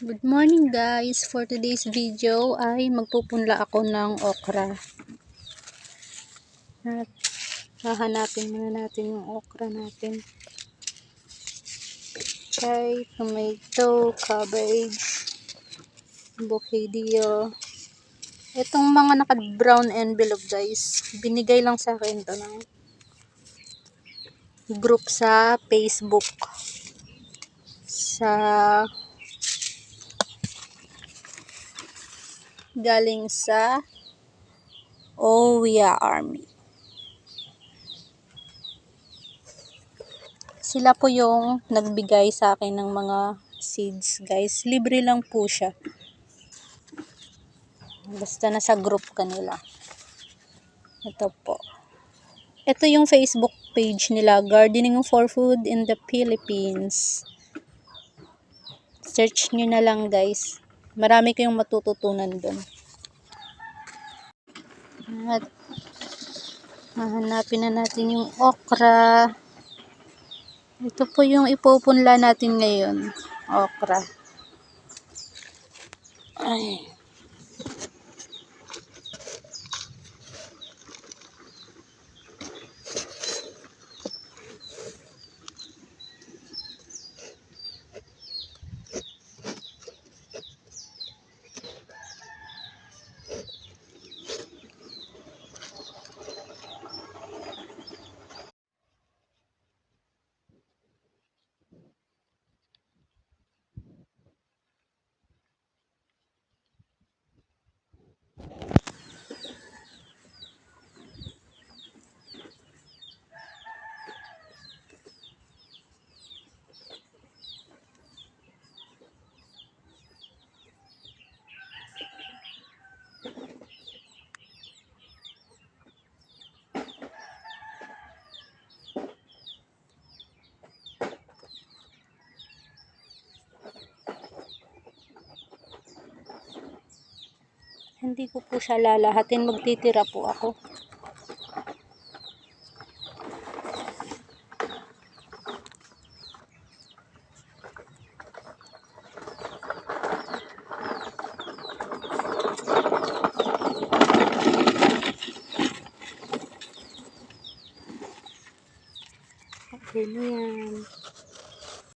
Good morning guys! For today's video ay magpupunla ako ng okra. At hahanapin muna natin yung okra natin. Okay, tomato, cabbage, bukidillo. Itong mga naka-brown envelope guys, binigay lang sa akin to ng group sa Facebook. Sa galing sa Oya Army. Sila po yung nagbigay sa akin ng mga seeds, guys. Libre lang po siya. Basta nasa group kanila. Ito po. Ito yung Facebook page nila, Gardening for Food in the Philippines. Search nyo na lang, guys. Marami kayong matututunan doon. At hahanapin na natin yung okra. Ito po yung ipupunla natin ngayon. Okra. Ay. Hindi ko po siya lalahatin. Magtitira po ako. Okay na yan.